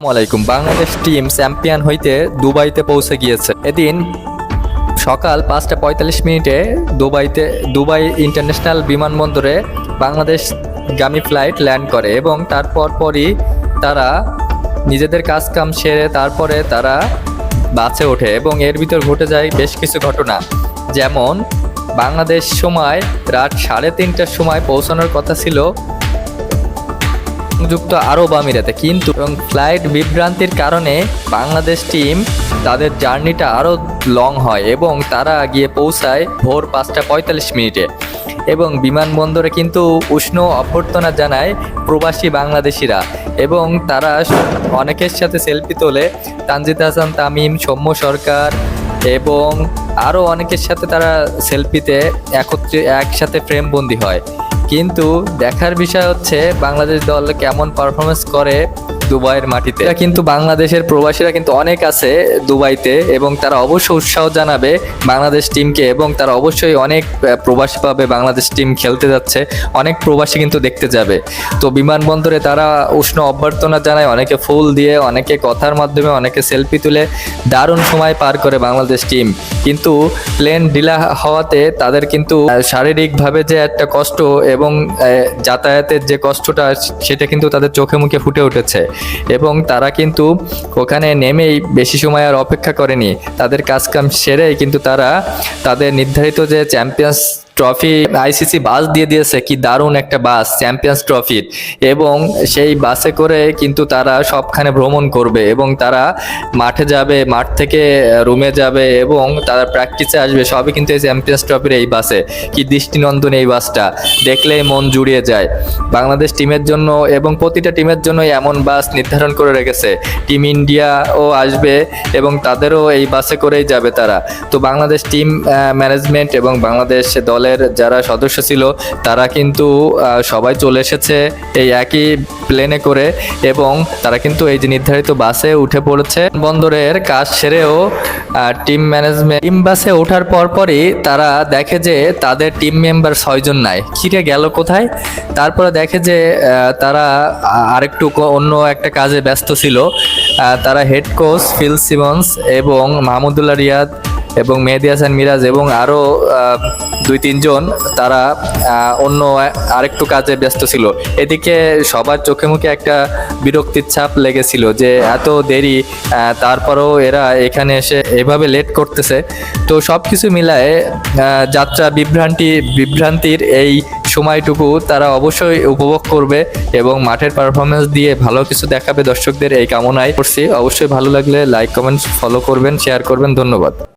আসসালামাইকুম Bangladesh team champion হইতে দুবাইতে পৌঁছে গিয়েছে। এদিন সকাল পাঁচটা পঁয়তাল্লিশ মিনিটে দুবাইতে, দুবাই ইন্টারন্যাশনাল বিমানবন্দরে বাংলাদেশ গামী ফ্লাইট ল্যান্ড করে এবং তারপর পরই তারা নিজেদের কাজ কাম সেরে তারপরে তারা বাসে ওঠে এবং এর ভিতর ঘটে যায় বেশ কিছু ঘটনা। যেমন, বাংলাদেশ সময় রাত সাড়ে তিনটার সময় পৌঁছানোর কথা ছিল। সংযুক্ত আরব আমিরাতে। কিন্তু এবং ফ্লাইট বিভ্রান্তির কারণে বাংলাদেশ টিম তাদের জার্নিটা আরও লং হয় এবং তারা গিয়ে পৌঁছায় ভোর পাঁচটা পঁয়তাল্লিশ মিনিটে। এবং বিমানবন্দরে কিন্তু উষ্ণ অভ্যর্থনা জানায় প্রবাসী বাংলাদেশিরা এবং তারা অনেকের সাথে সেলফি তোলে। তানজিদ হাসান, তামিম, সৌম্য সরকার এবং আরও অনেকের সাথে তারা সেলফিতে একত্রে একসাথে ফ্রেমবন্দি হয়। কিন্তু দেখার বিষয় হচ্ছে বাংলাদেশ দল কেমন পারফরমেন্স করে দুবাইয়ের মাটিতে। কিন্তু বাংলাদেশের প্রবাসীরা কিন্তু অনেক আছে দুবাইতে এবং তারা অবশ্যই উৎসাহ জানাবে বাংলাদেশ টিমকে এবং তারা অবশ্যই অনেক প্রবাসী পাবে, বাংলাদেশ টিম খেলতে যাচ্ছে, অনেক প্রবাসী কিন্তু দেখতে যাবে। তো বিমানবন্দরে তারা উষ্ণ অভ্যর্থনা জানায়, অনেকে ফুল দিয়ে, অনেকে কথার মাধ্যমে, অনেকে সেলফি তুলে দারুণ সময় পার করে বাংলাদেশ টিম। কিন্তু প্লেন ডিলা হওয়াতে তাদের কিন্তু শারীরিকভাবে যে একটা কষ্ট এবং যাতায়াতের যে কষ্টটা, সেটা কিন্তু তাদের চোখে মুখে ফুটে উঠেছে। এবং তারা কিন্তু ওখানে নেমেই বেশি সময় আর অপেক্ষা করেনি। তাদের কাজকাম সেরেই কিন্তু তারা তাদের নির্ধারিত যে চ্যাম্পিয়ন্স ট্রফি আইসিসি বাস দিয়ে দিয়েছে, কি দারুণ একটা বাস চ্যাম্পিয়ন্স ট্রফির এবং সেই বাসে করে কিন্তু তারা সবখানে ভ্রমণ করবে এবং তারা মাঠে যাবে, মাঠ থেকে রুমে যাবে এবং তারা প্র্যাকটিসে আসবে। সবই কিন্তু এই চ্যাম্পিয়ন্স ট্রফির এই বাসে। কি দৃষ্টিনন্দন এই বাসটা। দেখলেই মন জুড়িয়ে যায়। বাংলাদেশ টিমের জন্য এবং প্রতিটা টিমের জন্য এমন বাস নির্ধারণ করে রেখেছে। টিম ইন্ডিয়াও আসবে এবং তাদেরও এই বাসে করেই যাবে তারা। তো বাংলাদেশ টিম ম্যানেজমেন্ট এবং বাংলাদেশ দলের যারা সদস্য ছিল, তারা কিন্তু সবাই চলে এসেছে এই একই প্লেনে করে এবং তারা কিন্তু এই যে নির্ধারিত বাসে উঠে পড়েছে। বন্দরের কাজ সেরেও টিম ম্যানেজমেন্ট টিম বাসে ওঠার পরপরই তারা দেখে যে তাদের টিম মেম্বার ছয়জন নাই। খিরে গেল কোথায়? তারপরে দেখে যে তারা আরেকটু অন্য একটা কাজে ব্যস্ত ছিল। তারা হেড কোচ ফিল সিমন্স এবং মাহমুদুল্লাহ রিয়াদ এবং মেহেদি হাসান মিরাজ এবং আরও দুই তিনজন তারা অন্য আরেকটু কাজে ব্যস্ত ছিল। এদিকে সবার চোখে মুখে একটা বিরক্তির ছাপ লেগেছিল যে এত দেরি তারপরেও এরা এখানে এসে এভাবে লেট করতেছে। তো সব কিছু মিলায়ে যাত্রা বিভ্রান্তি, বিভ্রান্তির এই সময়টুকু তারা অবশ্যই উপভোগ করবে এবং মাঠের পারফরমেন্স দিয়ে ভালো কিছু দেখাবে দর্শকদের এই কামনায় করছি। অবশ্যই ভালো লাগলে লাইক কমেন্ট ফলো করবেন শেয়ার করবেন। ধন্যবাদ।